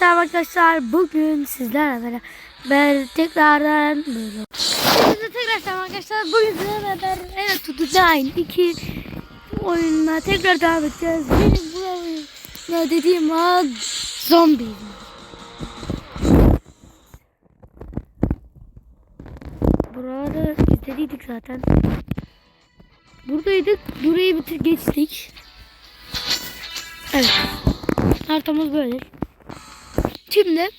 selam arkadaşlar. Bugün sizlerle beraber tekrardan böyle. Hepinize tekrar selam arkadaşlar. Bugün sizlerle beraber evet tutacağım iki oyunla tekrar devam edeceğiz. Benim bu oyuna dediğim ad zombi. Burada izlediydik zaten. Buradaydık. Burayı bitir geçtik. Evet. Haritamız böyle. Şimdi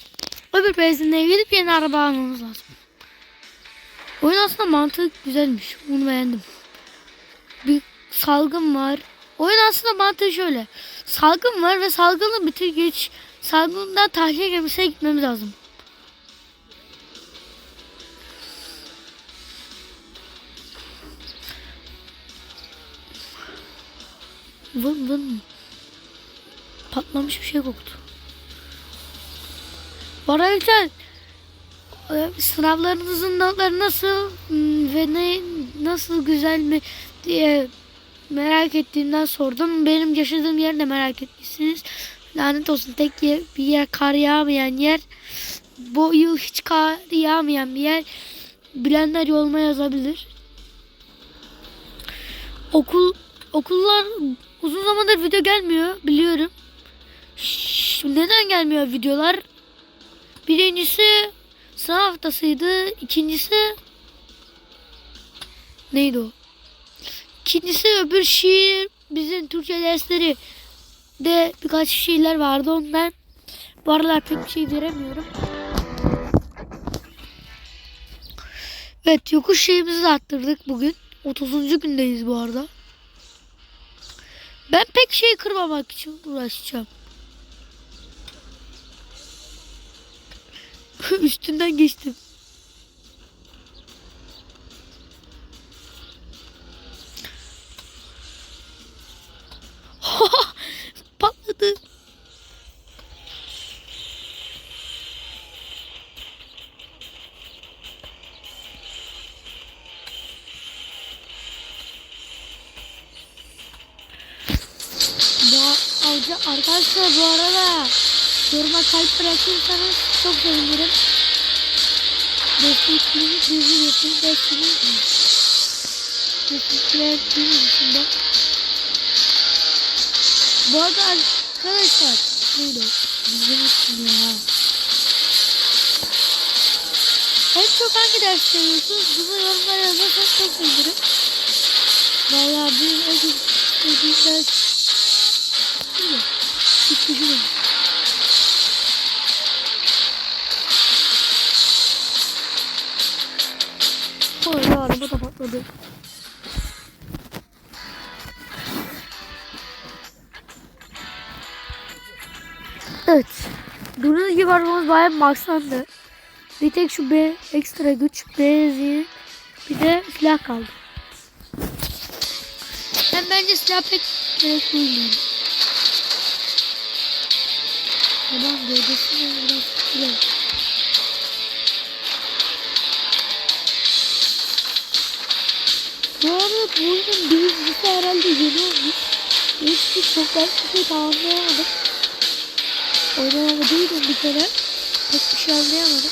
öbür benzinliğe gidip yeni araba almamız lazım. Oyun aslında mantığı güzelmiş. Bunu beğendim. Bir salgın var. Oyun aslında mantığı şöyle. Salgın var ve salgını bitir geç. Salgından tahliye gemisine gitmemiz lazım. Vın vın. Patlamış bir şey koktu. Bana lütfen e, sınavlarınızın notları nasıl hmm, ve ne nasıl güzel mi diye merak ettiğimden sordum. Benim yaşadığım yeri de merak etmişsiniz. Lanet olsun tek yer, bir yer kar yağmayan yer. Bu yıl hiç kar yağmayan bir yer. Bilenler yoluma yazabilir. Okul okullar uzun zamandır video gelmiyor biliyorum. Şşş, neden gelmiyor videolar? Birincisi sınav haftasıydı. İkincisi neydi o? İkincisi öbür şiir bizim Türkçe dersleri de birkaç şeyler vardı ondan. Bu aralar pek bir şey veremiyorum. Evet yokuş şeyimizi de attırdık bugün. 30. gündeyiz bu arada. Ben pek şey kırmamak için uğraşacağım. Üstünden geçtim. Patladı. Avcı arkadaşlar bu arada yoruma kalp bırakırsanız çok sevinirim. Destekleriniz bizi desteklersiniz mi? Desteklersiniz içinde. Bu arada arkadaşlar neydi? Bizim ya. En çok hangi ders seviyorsunuz? Bunu yorumlara yazarsanız çok sevinirim. Vallahi bir en çok sevdiğim ders mi? Hiç düşünmedim. Patladı. Evet. Gördüğünüz gibi arabamız bayağı maxlandı. Bir tek şu B ekstra güç, benzin, bir de silah kaldı. Ben bence silah pek gerek duymuyorum. Adam gövdesine biraz güzel. Bu arada bu oyunun birincisi herhalde yeni olmuş. Hiç çok ben bir şey tamamlayamadım. Oynamadıydım bir kere. Pek bir şey anlayamadım.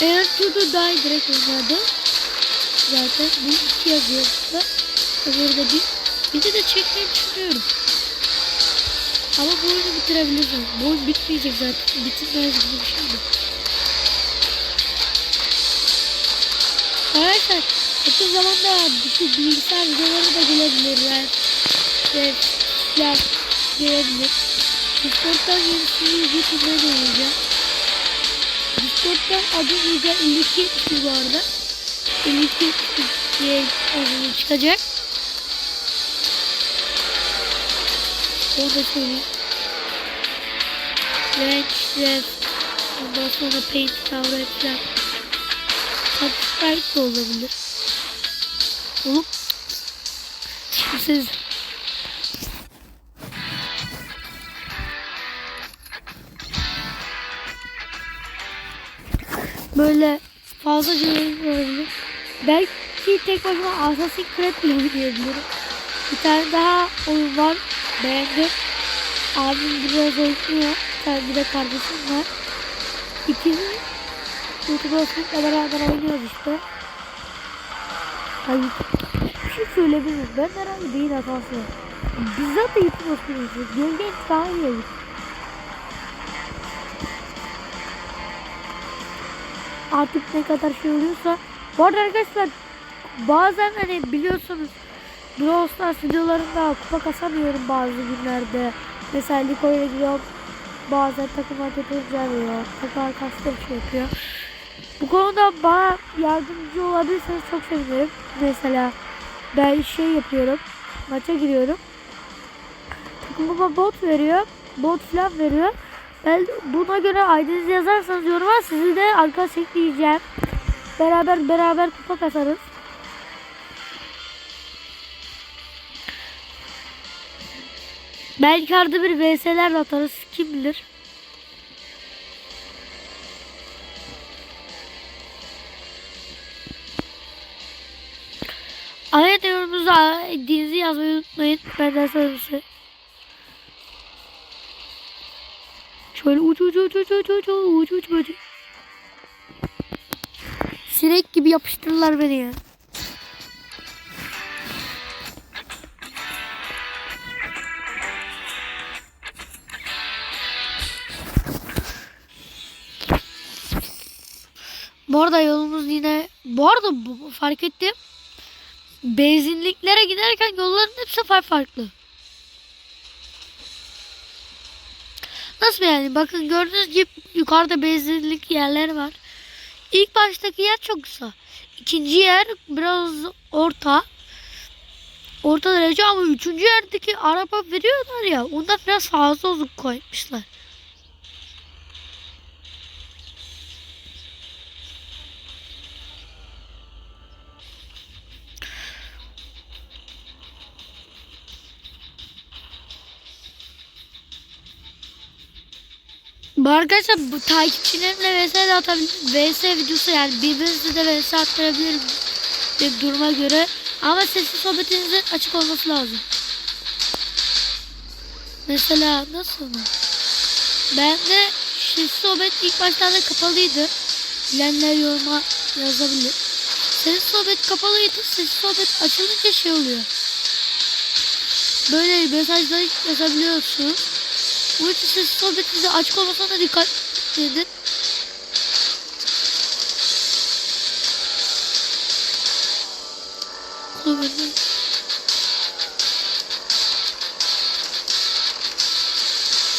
Eğer türlü daha iyi direkt oynadım. Zaten bu iki yazıyor burada. Öbürü de bir. Bir de çekmeyi düşünüyorum. Ama bu oyunu bitirebilirim. Bu oyun bitmeyecek zaten. Bitirmez gibi bir şey mi? Arkadaşlar yakın zamanda şu bilgisayar videoları da gelebilir. Yani işte silah gelebilir. Discord'dan yenisini YouTube'da deneyeceğim. Discord'dan adım Yüce 52 ismi bu arada. 52 diye adı çıkacak. Onu da söyleyeyim. Ve işte ondan sonra Paint Tower falan. Subscribe de olabilir. Olup siz böyle fazla şey olabilir. Belki tek başıma Assassin's Creed bile oynayabilirim. Bir tane daha oyun var. Beğendim. Abim biraz oynuyor. bir tane bir de kardeşim var. İkimiz YouTube Osman'la beraber oynuyoruz işte. Ay, bir şey söyleyebilirim. Ben herhalde beyin hatası. Bizzat da YouTube Osman'ı Gölge daha iyi. Artık ne kadar şey oluyorsa. Bu arada arkadaşlar bazen hani biliyorsunuz Brawl Stars videolarında kupa kasamıyorum bazı günlerde. Mesela Liko'ya gidiyorum. Bazen takım kötü veriyor. Takım arkadaşlar şey yapıyor. Bu konuda bana yardımcı olabilirseniz çok sevinirim. Mesela ben şey yapıyorum. Maça giriyorum. Takım bana bot veriyor. Bot falan veriyor. Ben buna göre ID'nizi yazarsanız yoruma sizi de arkadaş ekleyeceğim. Beraber beraber kupa kasarız. Belki arada bir VS'ler atarız. Kim bilir. Yazmayı unutmayın. Benden sonrası. Şöyle uç uç uç uç uç uç uç uç böyle. Sinek gibi yapıştırırlar beni ya. Bu arada yolumuz yine bu arada fark ettim. Benzinliklere giderken yolların hepsi farklı. Nasıl yani? Bakın gördüğünüz gibi yukarıda benzinlik yerler var. İlk baştaki yer çok kısa. İkinci yer biraz orta. Orta derece ama üçüncü yerdeki araba veriyorlar ya. Onda biraz fazla uzun koymuşlar. Bu arkadaşlar bu takipçilerimle vs de atabilir. vs videosu yani birbirinizle de vs attırabilirim. Bir duruma göre. Ama sesli sohbetinizin açık olması lazım. Mesela nasıl mı? Ben de sesli sohbet ilk başlarda kapalıydı. Bilenler yoruma yazabilir. Sesli sohbet kapalıydı. Sesli sohbet açılınca şey oluyor. Böyle mesajlar yazabiliyorsunuz. İçin ses sohbetinize açık olmasına da dikkat edin. Sohbetin.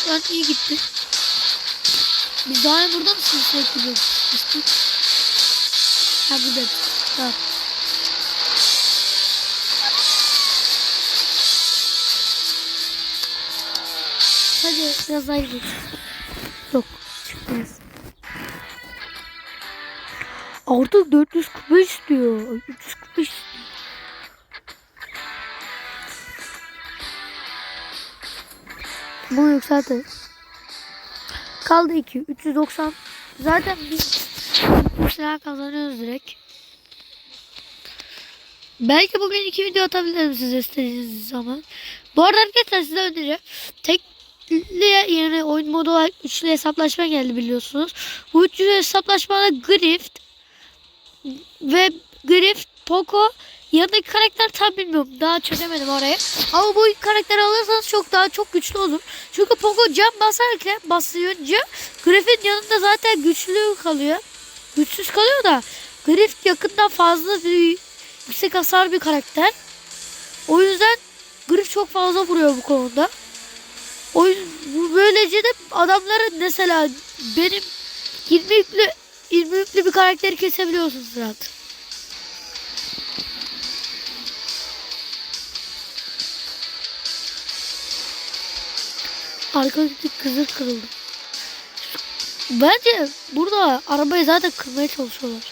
Şu an iyi gitti. Biz daha burada mısınız sürekli görüşmüştük? Ha burada. Tamam. Hadi biraz daha. Yok çıkmaz. Artık 445 diyor. 345 Bunu yükseltelim. Kaldı 2. 390. Zaten biz bir şeyler kazanıyoruz direkt. Belki bugün iki video atabilirim size istediğiniz zaman. Bu arada arkadaşlar size öneririm. Yani oyun modu olarak üçlü hesaplaşma geldi biliyorsunuz. Bu üçlü hesaplaşmada Grift ve Grift, Poco yanındaki karakter tam bilmiyorum. Daha çözemedim orayı. Ama bu karakteri alırsanız çok daha çok güçlü olur. Çünkü Poco cam basarken basınca Grift'in yanında zaten güçlü kalıyor. Güçsüz kalıyor da Grift yakından fazla bir yüksek hasar bir karakter. O yüzden Grift çok fazla vuruyor bu konuda. O bu böylece de adamların mesela benim 20 yüklü 20 yüklü bir karakteri kesebiliyorsunuz rahat. Arkadaki kızıl kırıldı. Bence burada arabayı zaten kırmaya çalışıyorlar.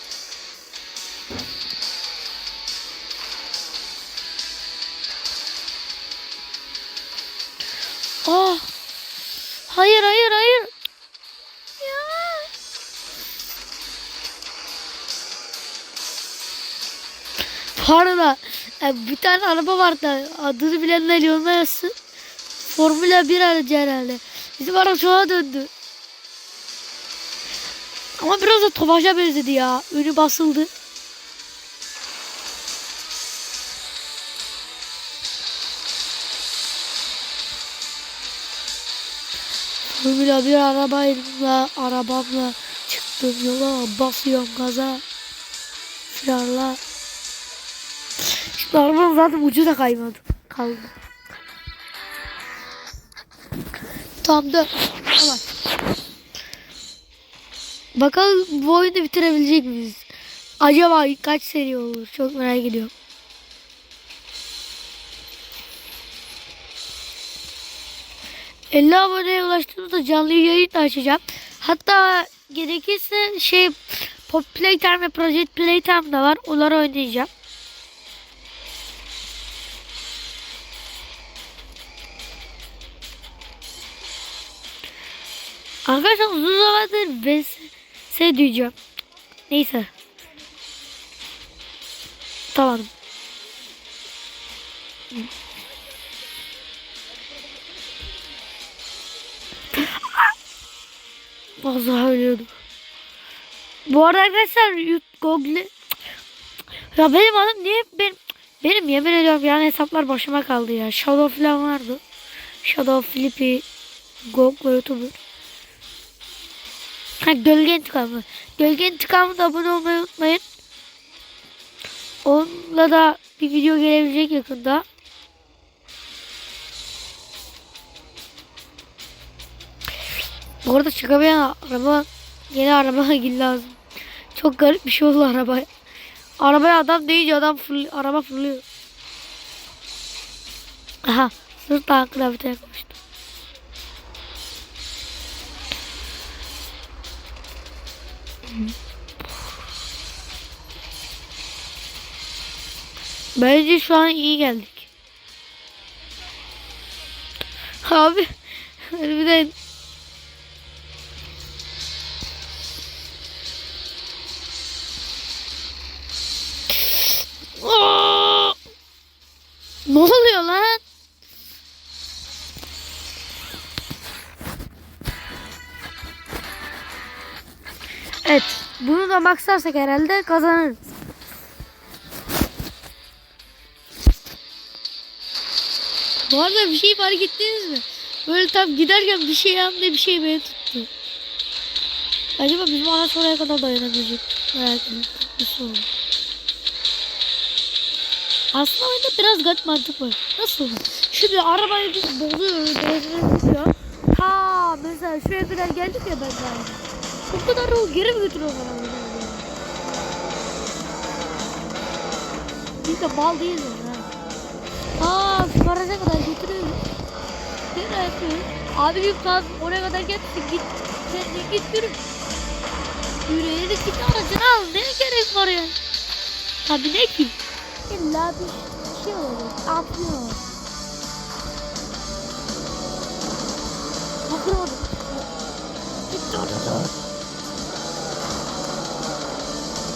Ah. Hayır hayır hayır. Ya. Pardon. e, bir tane araba vardı. Adını bilenler yoruma yazsın. Formula 1 aracı herhalde. Bizim araç sola döndü. Ama biraz da Tofaş'a benzedi ya. Önü basıldı. Formula bir arabayla, arabamla çıktım yola, basıyorum gaza, frarla. Şimdi arabanın zaten ucu da kaymadı, kaldı. Tam da tamam. Bakalım bu oyunu bitirebilecek miyiz? Acaba kaç seri olur? Çok merak ediyorum. ...50 aboneye ulaştığımızda canlı yayın da açacağım. Hatta gerekirse şey... Pop Playtime ve Project Playtime da var. Onları oynayacağım. Arkadaşlar uzun zamandır VS diyeceğim. Neyse. Tamam. Vallahi ölüyordum. Bu arada arkadaşlar Google ya benim adım niye ben benim yemin ediyorum yani hesaplar başıma kaldı ya. Shadow falan vardı. Shadow Flippy Google YouTuber. Ha gölge intikamı. Gölge intikamı da abone olmayı unutmayın. Onunla da bir video gelebilecek yakında. Bu arada çıkamayan araba yeni araba lazım. Çok garip bir şey oldu arabaya. Arabaya adam deyince adam fırlıyor, araba fırlıyor. Aha sırt tankı da bir tane koştu. Bence şu an iyi geldik. Abi harbiden Ne oluyor lan? Evet. Bunu da maksarsak herhalde kazanırız. Bu arada bir şey fark ettiniz mi? Böyle tam giderken bir şey yandı bir şey beni tuttu. Acaba bizim araç oraya kadar dayanabilecek. Merak ettim. Nasıl olur? Aslında oyunda biraz garip mantık var. Nasıl olur? Şimdi arabayı biz boğuyoruz. Benzine ya. Ha mesela şuraya kadar geldik ya ben daha. Bu kadar o geri mi götürüyor bana? Biz de mal değiliz ha. Aa şu garaja kadar götürüyoruz. Ne yapıyoruz? Abi bir saat oraya kadar gitsin git. Sen git yürü. Yürüyerek git aracını al. Ne gerek var ya? Tabii ne ki? İlla bir şey olur. Atlıyor. Bakın Gitti orada.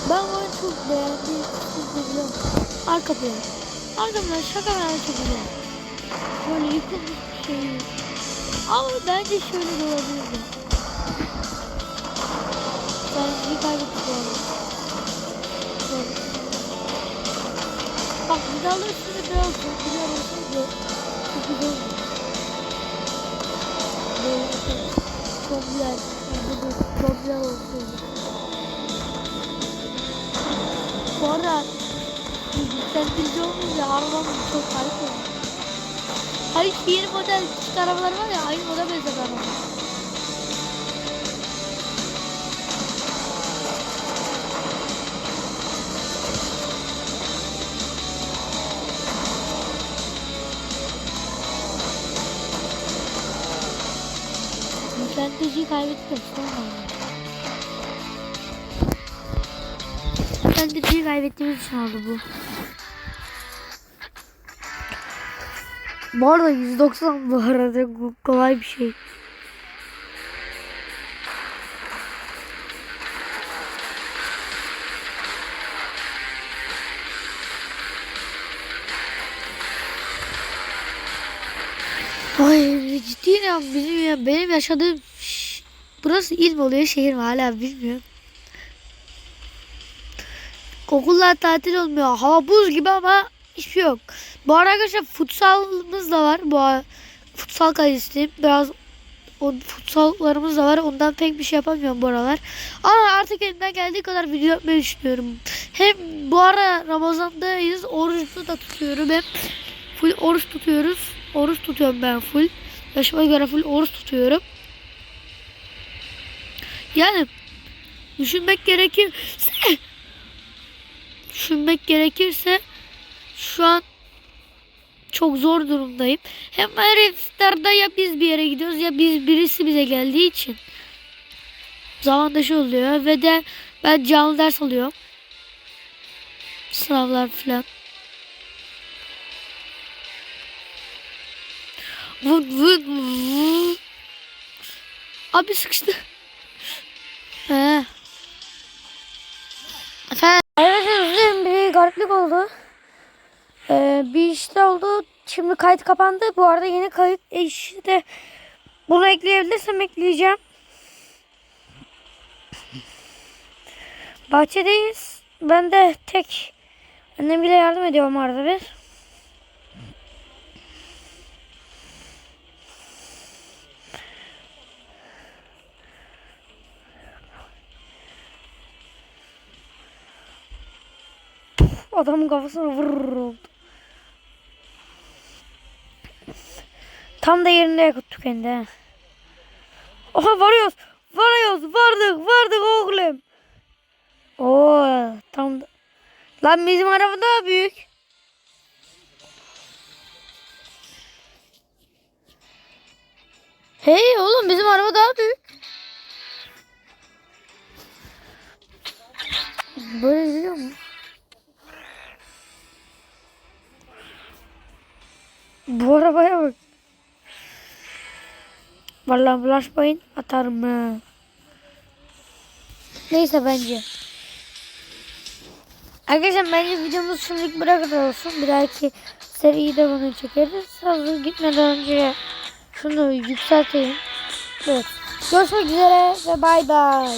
Ben oyunu çok beğendim. De biliyorum. Arka plan. Arka plan şaka ben çok güzel. Böyle yıkılmış bir şey. Ama bence şöyle de olabilirdi. Ben bir kaybettim Bak vidalar üstünde biraz güzel olsaydı çok güzel olurdu. Böyle çok güzel, çok güzel olsaydı. Bu arada yükseltici olunca arabamız çok oldu. Hayır yeni model küçük arabalar var ya aynı model benzer araba. Yükselticiyi kaybettim. Sonra. Yükselticiyi kaybettiğimiz için oldu bu. Bu arada 190 bu arada kolay bir şey. Ay ciddi ya bizim ya benim yaşadığım burası il mi oluyor şehir mi hala bilmiyorum. Okullar tatil olmuyor. Hava buz gibi ama hiçbir şey yok. Bu arada arkadaşlar futsalımız da var. Bu futsal kalitesiyim. Biraz o futsallarımız da var. Ondan pek bir şey yapamıyorum bu aralar. Ama artık elimden geldiği kadar video yapmayı düşünüyorum. Hem bu ara Ramazan'dayız. Oruçlu da tutuyorum. Hem full oruç tutuyoruz. Oruç tutuyorum ben full. Yaşıma göre full oruç tutuyorum. Yani düşünmek gerekirse düşünmek gerekirse şu an çok zor durumdayım. Hem her iftarda ya biz bir yere gidiyoruz ya biz birisi bize geldiği için zamanda şey oluyor ve de ben canlı ders alıyorum. Sınavlar falan. Vın vın vın. Abi sıkıştı. Gariplik oldu. Ee, bir işte oldu. Şimdi kayıt kapandı. Bu arada yeni kayıt işte bunu ekleyebilirsem ekleyeceğim. Bahçedeyiz. Ben de tek annem bile yardım ediyorum arada bir. Adamın kafasına vurur oldu. Tam da yerinde yakıttık kendi. ha. Oha varıyoruz. Varıyoruz. Vardık. Vardık oğlum. Oo tam da. Lan bizim araba daha büyük. Hey oğlum bizim araba daha büyük. Böyle biliyor musun? Bu arabaya bak. Vallahi bulaşmayın atarım ha. Neyse bence. Arkadaşlar bence videomuz şimdilik buraya kadar olsun. Bir dahaki seriyi de bunu çekeriz. Hazır gitmeden önce şunu yükselteyim. Evet. Görüşmek üzere ve bay bay.